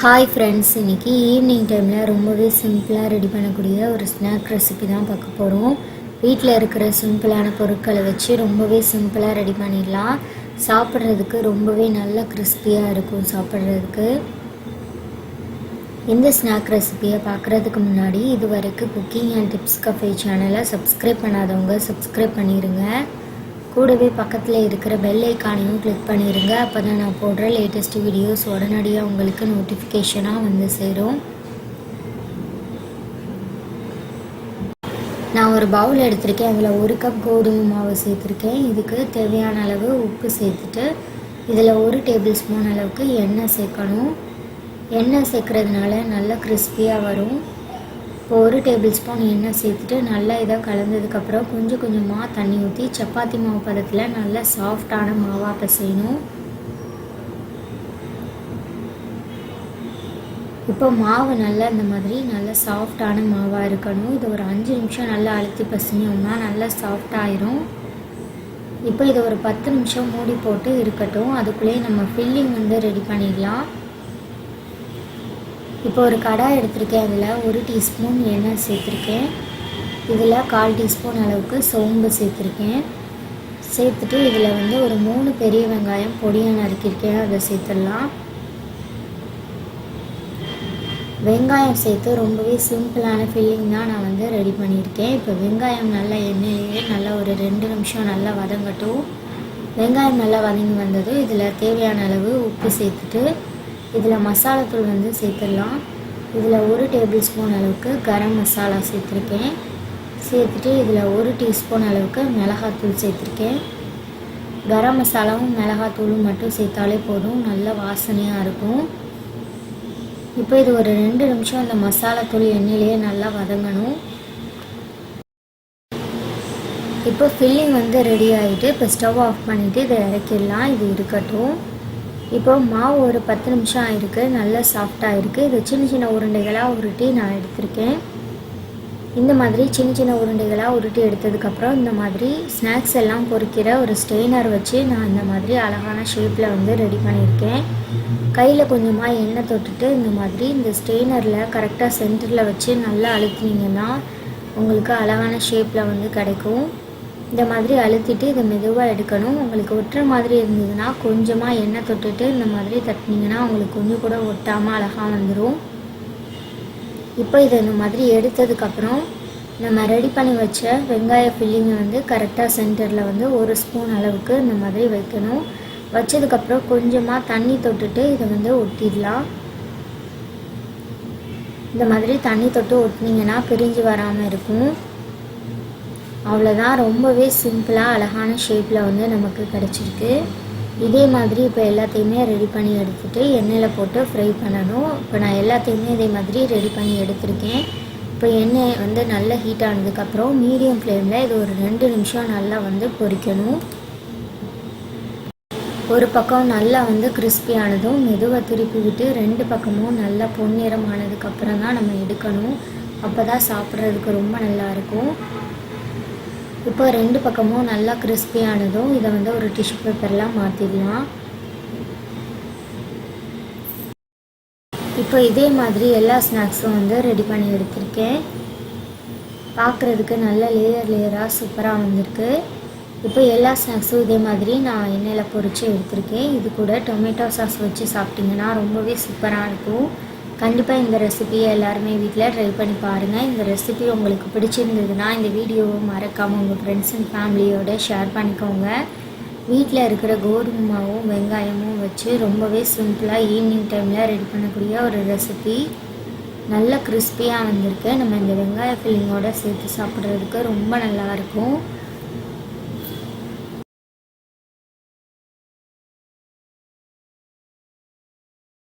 Hi friends இன்றைக்கி evening டைமில் ரொம்பவே சிம்பிளாக ரெடி பண்ணக்கூடிய ஒரு ஸ்நாக் ரெசிபி தான் பார்க்க போகிறோம் வீட்டில் இருக்கிற சிம்பிளான பொருட்களை வச்சு ரொம்பவே சிம்பிளாக ரெடி பண்ணிடலாம். சாப்பிட்றதுக்கு ரொம்பவே நல்ல கிறிஸ்பியாக இருக்கும் சாப்பிட்றதுக்கு. இந்த ஸ்நாக் ரெசிபியை பார்க்குறதுக்கு முன்னாடி இது வரைக்கும் குக்கிங் அண்ட் டிப்ஸ் கஃபே சேனலை சப்ஸ்கிரைப் பண்ணாதவங்க சப்ஸ்கிரைப் பண்ணிடுங்க கூடவே பக்கத்தில் இருக்கிற பெல் ஐக்கானையும் கிளிக் பண்ணிடுங்க அப்போ தான் நான் போடுற லேட்டஸ்ட் வீடியோஸ் உடனடியாக உங்களுக்கு நோட்டிஃபிகேஷனாக வந்து சேரும். நான் ஒரு பவுல் எடுத்திருக்கேன். அதில் ஒரு கப் கோதுமை மாவு சேர்த்துருக்கேன். இதுக்கு தேவையான அளவு உப்பு சேர்த்துட்டு இதில் ஒரு டேபிள் ஸ்பூன் அளவுக்கு எண்ணெய் சேர்க்கணும். எண்ணெய் சேர்க்குறதுனால நல்லா கிறிஸ்பியாக வரும். ஒரு டேபிள் ஸ்பூன் எண்ணெய் சேர்த்துட்டு நல்லா இதை கலந்ததுக்கப்புறம் கொஞ்சம் கொஞ்சமாக தண்ணி ஊற்றி சப்பாத்தி மாவு பதத்தில் நல்லா சாஃப்டான மாவாக பிசையணும். இப்போ மாவு நல்லா இந்த மாதிரி நல்லா சாஃப்டான மாவாக இருக்கணும். இது ஒரு அஞ்சு நிமிஷம் நல்லா அழுத்தி பசிஞ்சோம்னா நல்லா சாஃப்டாயிரும் இப்போ இதை ஒரு பத்து நிமிஷம் மூடி போட்டு இருக்கட்டும். அதுக்குள்ளேயே நம்ம ஃபில்லிங் வந்து ரெடி பண்ணிடலாம். இப்போ ஒரு கடாய் எடுத்திருக்கேன் அதில் ஒரு டீஸ்பூன் எண்ணெய் சேர்த்துருக்கேன். இதில் கால் டீஸ்பூன் அளவுக்கு சோம்பு சேர்த்துருக்கேன். சேர்த்துட்டு இதில் வந்து ஒரு மூணு பெரிய வெங்காயம் பொடியாக நறுக்கியிருக்கேன் அதை சேர்த்துடலாம். வெங்காயம் சேர்த்து ரொம்பவே சிம்பிளான ஃபில்லிங் தான் நான் வந்து ரெடி பண்ணியிருக்கேன். இப்போ வெங்காயம் நல்லா எண்ணெயிலேயே நல்லா ஒரு ரெண்டு நிமிஷம் நல்லா வதங்கட்டும். வெங்காயம் நல்லா வதங்கி வந்ததும் இதில் தேவையான அளவு உப்பு சேர்த்துட்டு இதில் மசாலாத்தூள் வந்து சேர்த்துடலாம். இதில் ஒரு டேபிள் ஸ்பூன் அளவுக்கு கரம் மசாலா சேர்த்துருக்கேன். சேர்த்துட்டு இதில் ஒரு டீஸ்பூன் அளவுக்கு மிளகாத்தூள் சேர்த்துருக்கேன். கரம் மசாலாவும் மிளகாத்தூளும் மட்டும் சேர்த்தாலே போதும். நல்ல வாசனையாக இருக்கும். இப்போ இது ஒரு ரெண்டு நிமிஷம் இந்த மசாலாத்தூள் எண்ணெயிலேயே நல்லா வதங்கணும். இப்போ ஃபில்லிங் வந்து ரெடி ஆகிட்டு இப்போ ஸ்டவ் ஆஃப் பண்ணிவிட்டு இதை இறக்கிடலாம். இது இருக்கட்டும். இப்போ மாவு ஒரு பத்து நிமிஷம் ஆயிருக்கு நல்லா சாஃப்டாக இருக்குது இது சின்ன சின்ன உருண்டைகளாக உருட்டி நான் எடுத்திருக்கேன். இந்த மாதிரி சின்ன சின்ன உருண்டைகளாக உருட்டி எடுத்ததுக்கப்புறம் இந்த மாதிரி ஸ்நாக்ஸ் எல்லாம் பொறிக்கிற ஒரு ஸ்டெய்னர் வச்சு நான் இந்த மாதிரி அழகான ஷேப்பில் வந்து ரெடி பண்ணியிருக்கேன். கையில் கொஞ்சமாக எண்ணெய் தொட்டுட்டு இந்த மாதிரி இந்த ஸ்டெய்னரில் கரெக்டாக சென்டரில் வச்சு நல்லா அழுத்தினீங்கன்னா உங்களுக்கு அழகான ஷேப்பில் வந்து கிடைக்கும். இந்த மாதிரி அழுத்திட்டு இதை மெதுவாக எடுக்கணும். உங்களுக்கு ஒட்டுற மாதிரி இருந்ததுன்னா கொஞ்சமாக எண்ணெய் தொட்டுட்டு இந்த மாதிரி தட்டினீங்கன்னா உங்களுக்கு கொஞ்சம் கூட ஒட்டாமல் அழகாக வந்துடும் இப்போ இதை இந்த மாதிரி எடுத்ததுக்கப்புறம் நம்ம ரெடி பண்ணி வச்ச வெங்காய ஃபில்லிங்கை வந்து கரெக்டாக சென்டரில் வந்து ஒரு ஸ்பூன் அளவுக்கு இந்த மாதிரி வைக்கணும். வச்சதுக்கப்புறம் கொஞ்சமாக தண்ணி தொட்டுட்டு இதை வந்து ஒட்டிடலாம். இந்த மாதிரி தண்ணி தொட்டு ஒட்டினீங்கன்னா பிரிஞ்சு வராமல் இருக்கும். அவ்வளோதான் ரொம்பவே சிம்பிளாக அழகான ஷேப்பில் வந்து நமக்கு கிடச்சிருக்கு. இதே மாதிரி இப்போ எல்லாத்தையுமே ரெடி பண்ணி எடுத்துகிட்டு எண்ணெயில் போட்டு ஃப்ரை பண்ணணும். இப்போ நான் எல்லாத்தையுமே இதே மாதிரி ரெடி பண்ணி எடுத்திருக்கேன். இப்போ எண்ணெய் வந்து நல்லா ஹீட் ஆனதுக்கப்புறம் மீடியம் ஃப்ளேமில் இது ஒரு ரெண்டு நிமிஷம் நல்லா வந்து பொரிக்கணும் ஒரு பக்கம் நல்லா வந்து கிறிஸ்பியானதும் மெதுவாக திருப்பி விட்டு ரெண்டு பக்கமும் நல்லா பொன்னிறம் ஆனதுக்கப்புறம் தான் நம்ம எடுக்கணும். அப்போ தான் சாப்பிட்றதுக்கு ரொம்ப நல்லாயிருக்கும் இப்போ ரெண்டு பக்கமும் நல்லா கிறிஸ்பியானதும் இதை வந்து ஒரு டிஷ்யூ பேப்பர்லாம் மாற்றிடலாம் இப்போ இதே மாதிரி எல்லா ஸ்நாக்ஸும் வந்து ரெடி பண்ணி எடுத்திருக்கேன். பார்க்குறதுக்கு நல்ல லேயர் லேயராக சூப்பராக வந்திருக்கு. இப்போ எல்லா ஸ்நாக்ஸும் இதே மாதிரி நான் எண்ணெயில் பொரித்து எடுத்திருக்கேன். இது கூட டொமேட்டோ சாஸ் வச்சு சாப்பிட்டிங்கன்னா ரொம்பவே சூப்பராக இருக்கும். கண்டிப்பாக இந்த ரெசிபியை எல்லாருமே வீட்டில் ட்ரை பண்ணி பாருங்கள் இந்த ரெசிபி உங்களுக்கு பிடிச்சிருந்ததுன்னா இந்த வீடியோவை மறக்காமல் உங்கள் ஃப்ரெண்ட்ஸ் அண்ட் ஃபேமிலியோட ஷேர் பண்ணிக்கோங்க. வீட்டில் இருக்கிற கோதுமை மாவும் வெங்காயமும் வச்சு ரொம்பவே சிம்பிளாக ஈவினிங் டைமில் ரெடி பண்ணக்கூடிய ஒரு ரெசிபி நல்ல கிறிஸ்பியாக வந்திருக்கு. நம்ம இந்த வெங்காய ஃபில்லிங்கோடு சேர்த்து சாப்பிட்றதுக்கு ரொம்ப நல்லாயிருக்கும்